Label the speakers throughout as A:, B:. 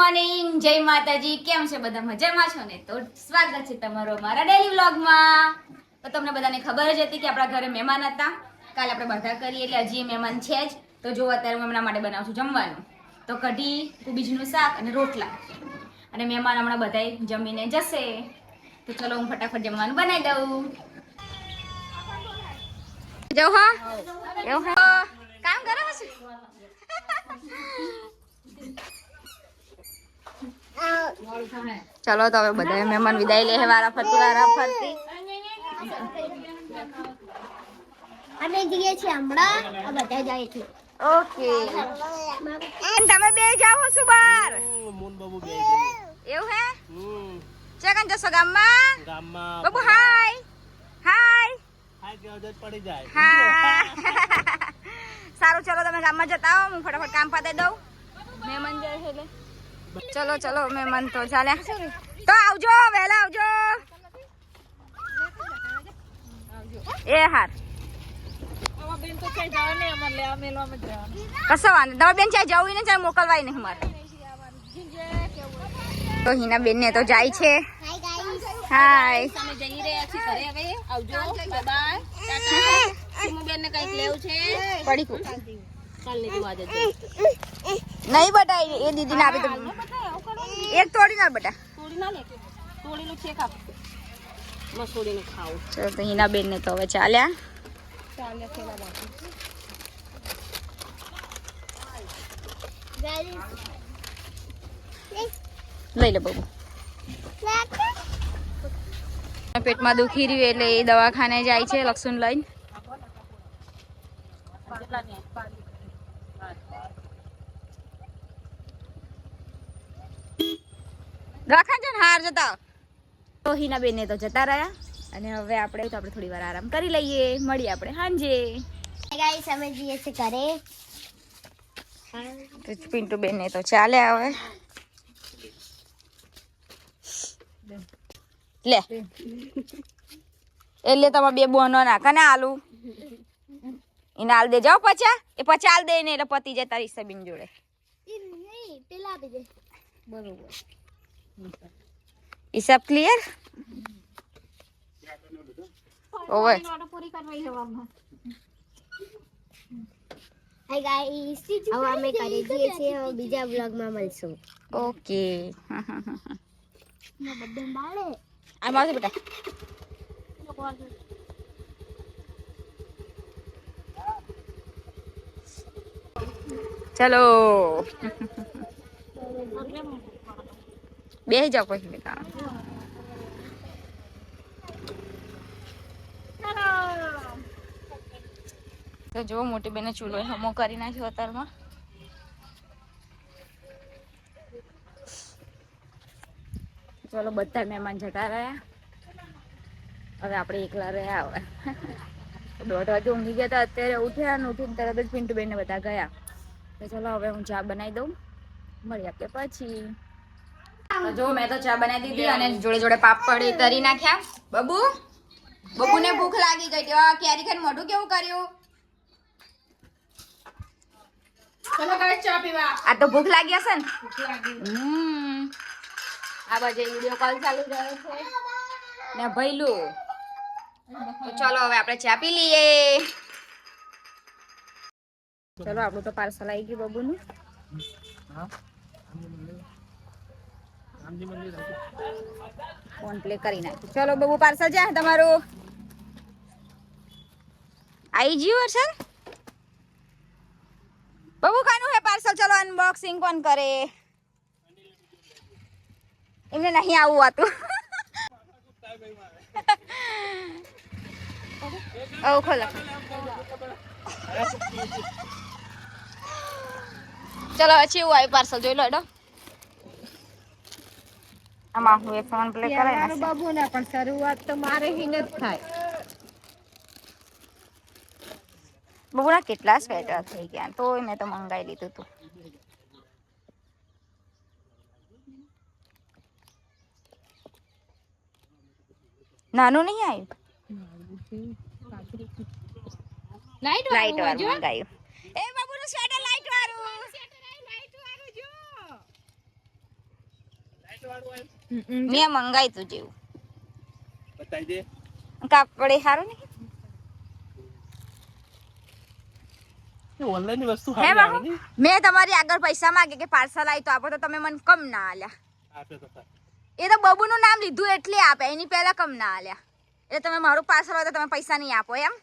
A: Morning જય માતાજી. કેમ છે બધા? મજામાં છો ને? તો સ્વાગત છે તમારો મારા ડેલી વ્લોગમાં તો તમને બધાને ખબર જ હતી કે આપણા ઘરે મહેમાન હતા. કાલે આપણે બધા કરીએ, એટલે હજી મહેમાન છે જ. તો જો અત્યારે હું એમના માટે બનાવું છું જમવાનું. તો કઢી, કુબીજનું શાક અને રોટલા. અને મહેમાન હમણાં બધાય જમીને જશે. તો ચલો હું ફટાફટ જમવાનું બનાવી દઉં. જો હા. એવું હા. કામ કરો છો ચલો તો હવે બધા મહેમાન વિદાય લે વારા ફરતી વારા ફરતી.
B: અમે જઈએ છીએ હમણાં. આ બધા જાય છે
A: ઓકે. તમે બે જાઓ છો બહાર.
C: મોન બાબુ બે
A: એવું હે?
C: હમ.
A: ચકન જશો ગામમાં?
C: ગામમાં
A: બાબુ હાય. હાય.
C: હાય કે આદત પડી જાય.
A: હા. સારું ચલો તમે ગામમાં જતા આવો હું ફટાફટ કામ પતાવી દઉં. મહેમાન જાય છે એટલે. ચલો ચલો મહેમાન તો ચાલ્યા. તો આવજો વહેલા આવજો. એ હાર. કશો વાંધો તમારે બેન ચાહે જવું ને ચાહે મોકલવાય નહીં મારે તો હિના બેન ને તો જાય છે.
B: હાય ગાઈસ
D: જઈ રહ્યા છીએ ઘરે હવે આવજો બાય બાય ટાટા ને કંઈક લેવું છે?
A: પડી નહીં બટા એ દીદીને આપી દઉં. એક તોડી ના બટા.
D: તોડી ના લે તોડીનું છે કાપ મસોડીને ખાવું.
A: ચલો તો હિના બેન ને તો હવે ચાલ્યા.
D: ચાલે થેલા બાકી.
A: લઈ લે બબુ. પેટમાં દુખી રહ્યું એટલે એ દવાખાને જાય છે લક્ષણ લઈને. રાખણ છે ને હાર જતા. તો હિના બેન તો જતા રહ્યા. અને હવે આપણે તો આપણે થોડી વાર આરામ કરી લઈએ. મળીએ આપણે
B: હાય ગાઈસ અમે જઈએ છીએ ઘરે.
A: પિન્ટુ બેન તો ચાલે આવે લે. એટલે તમારે બે બોનો નાખે ને આલુ. એને આલ દે જાઓ પચા. એ પચા આલ દે ને એટલે પતી જાય તારી સબીન જોડે.
B: પેલા આપી દે.
D: બરોબર.
A: હિસાબ ક્લિયર ઓવે
B: હાય ગાઈસ હવે અમે ઘરે જઈએ છીએ હવે બીજા બ્લોગમાં મળશું
A: ઓકે
B: બધે બાળે
A: આ મારશે બેટા ચલો બે જાઓ પછી બેટા તો જો મોટી બેને ચૂલો હમો કરી નાખ્યો અત્યારમાં. ચલો, બધા મહેમાન જતા રહ્યા. હવે આપણે એકલા રહ્યા હવે. દોઢ વાગે ઊંઘી ગયા હતા, અત્યારે ઉઠ્યા અને ઉઠીને તરત જ પિન્ટુ બેન બધા ગયા. તો ચલો, હવે હું ચા બનાવી દઉં. મળી આપીએ પછી. તો જો મેં તો ચા બનાવી દીધી અને જોડે જોડે પાપડ એ તરી નાખ્યા. બબુ? બબુને ભૂખ લાગી ગઈ. હતી કેરી ખાઈને મોઢું કેવું કર્યું?
D: ચલો ગાઈસ ચા પીવા.
A: આ તો ભૂખ લાગી હશે ને? હમ. આ બાજુ વીડિયો કોલ ચાલુ રહ્યો છે. ને ભૈલું તો ચલો હવે આપણે ચા પી લઈએ. ચલો આપણું તો પાર્સલ આવી ગયું બબુનું. ફોન પ્લે કરી નાખ્યું ચલો, બબુ પાર્સલ છે તમારું. આવી ગયું હર્ષલ? બબુ, કાનું હે પાર્સલ ચલો અનબોક્સિંગ કોણ કરે? એમને નહીં આવું આતું ઓ ખોલો. ચલો પછી એવું આવ્યું પાર્સલ જોઈ લો એડો આમાં હું એ ફોન પ્લે કરે ને
D: બાબુ ને પણ શરૂઆત તો મારે હિને જ થાય.
A: બબુના કેટલા સ્વેટર થઈ ગયા તોય મેં તો મંગાવી લીધું હતું નાનું નહીં આવ્યું?
D: લાઈટ
A: વાળું મંગાયું. એ બાબુનું સ્વેટર લાઈટ વાળું મેં મંગાઈ તું જેવું.
C: બતાવી દે.
A: કાપડે સારું નહીં
C: ઓનલાઈન વસ્તુ સારી આવે
A: બાબુ
C: ને?
A: મેં તમારી આગળ પૈસા માંગે કે પાર્સલ આવી તો આપો તો તમે મને કમ ના આલ્યા.
C: આપે તો ખરા.
A: એ તો બબુનું નામ લીધું એટલે આપે એની પહેલા કમ ના આલ્યા. એટલે તમે મારું પાર્સલ હોય તો તમે પૈસા નહીં આપો એમ.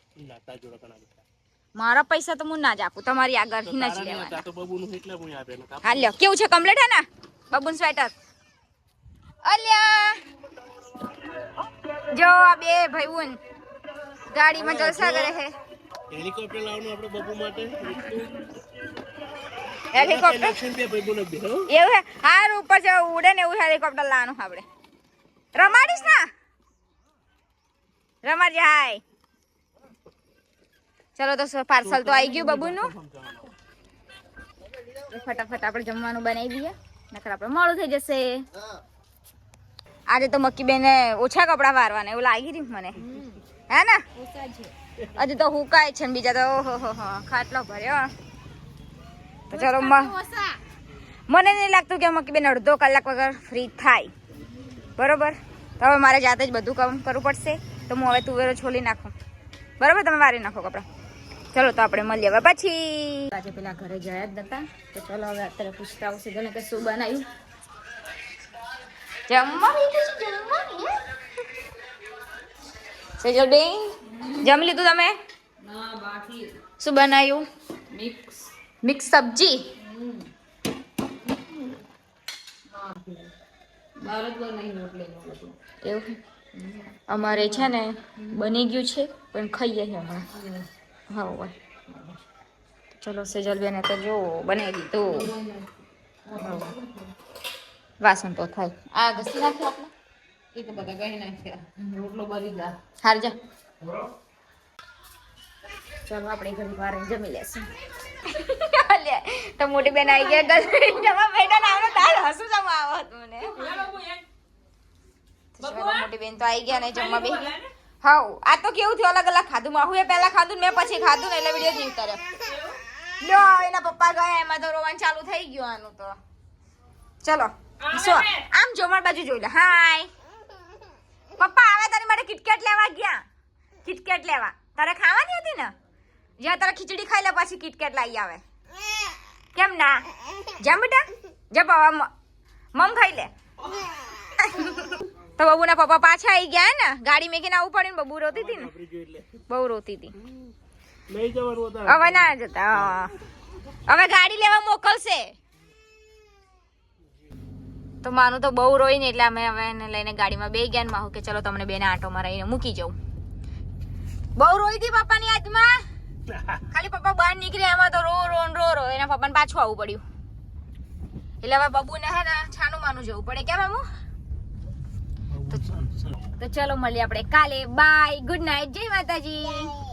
A: મારા પૈસા તો હું ના જ આપું તમારી આગળ
C: તો
A: થી જ
C: તારા નહીં
A: લેવાના.
C: હતા, તો બબુનું એટલે હું આપે ને કાપ.
A: હા લ્યો. કેવું છે કમ્પ્લીટ હે ને? બબુન સ્વેટર અલ્યા! જો આ બે ભાઈઓન ગાડીમાં જલસા કરે છે.
C: હેલિકોપ્ટર લાવવાનું આપણે બબુ માટે.
A: હેલિકોપ્ટર?
C: લક્ષણ બે ભાઈબંધો બે, હો.
A: એવું હે? હાર ઉપર છે ઉડે ને એવું હેલિકોપ્ટર લાવવાનું આપણે. રમાડીશ ના? રમાડી હાય. ચલો તો પાર્સલ તો આવી ગયું બબુનું. ફટાફટ આપણે જમવાનું બનાવી દઈએ. નકર આપણે મોડું થઈ જશે. આજે તો મક્કી બેને ઓછા કપડા વારવાના એવું લાગી રહ્યું મને. હે ને? હજુ તો હુકાય છે ને બીજા તો ઓહો હો હો ખાટલો ભર્યો. તો ચલો મને નહીં લાગતું કે મક્કી બેન અડધો કલાક વગર ફ્રી થાય. બરોબર? તો હવે મારે જાતે જ બધું કામ કરવું પડશે. તો હું હવે તુવેરો છોલી નાખું. બરોબર? તમે વારી નાખો કપડા. ચલો તો આપણે મળીએ હવે પછી. આજે પેલા ઘરે ગયા જ નતા. તો ચલો હવે અત્યારે પૂછતા આવશે કે શું બનાવ્યું? જમવાની જમવાની? સેજલ બેન જમી લીધું તમે શું બનાવ્યું મિક્સ સબ્જી એવું. અમારે છે ને બની ગયું છે પણ ખાઈએ છે હમણાં. હા હોય ચલો સેજલ બેને તો જો બનાવી દીધું. વાસણ તો થાય આ ઘસી નાખે આપણે? હાર જા. ચાલો આપણે ઘડી વાર જમી લેશું. તો મોટી બેન આવી ગયા ઘરે. જમા બેઠા ને આવડે તાર હસું તો મોટી બેન તો આવી ગયા ને જમવા બે હા આ તો કેવું થયું? અલગ અલગ ખાધું. માહુએ પહેલા ખાધું ને મેં પછી ખાધું ને એટલે વીડિયો જીવ કર્યો લ્યો એના પપ્પા ગયા એમાં તો રોવાનું ચાલુ થઈ ગયું આનું તો. ચલો. શું? આમ જો મારી બાજુ જોઈ લે. હાય પપ્પા આવે તારી માટે કિટકેટ લેવા ગયા? કિટકેટ લેવા. તારે ખાવાની હતી ને? જ્યાં તારે ખીચડી ખાઈ લે પછી કિટકેટ લાવી આવે. કેમ ના? જેમ બેટા. જા બાબા મ- મમ ખાઈ લે. તો બબુના પપ્પા પાછા આવી ગયા ને? ગાડી મેકીને આવું પડ્યું ને બબુ રોતી હતી ને. બહુ રોતી હતા. હવે ના જતા હવે ગાડી લેવા મોકલશે. તો માનું તો બહુ રોઈ ને એટલે અમે હવે એને લઈને ગાડીમાં બે ગયા માહું કે ચલો તમને બેને આંટો મારીને મૂકી જાઉં. બહુ રોઈ હતી પપ્પાની યાદમાં ખાલી પપ્પા બહાર નીકળ્યા એમાં તો રો રો રો રો એના પપ્પાને પાછું આવવું પડ્યું. એટલે હવે બબુને હે ને છાનું માનું જવું પડે. કેમ મામુ તો ચલો મળીએ આપણે કાલે. બાય ગુડ નાઇટ જય માતાજી.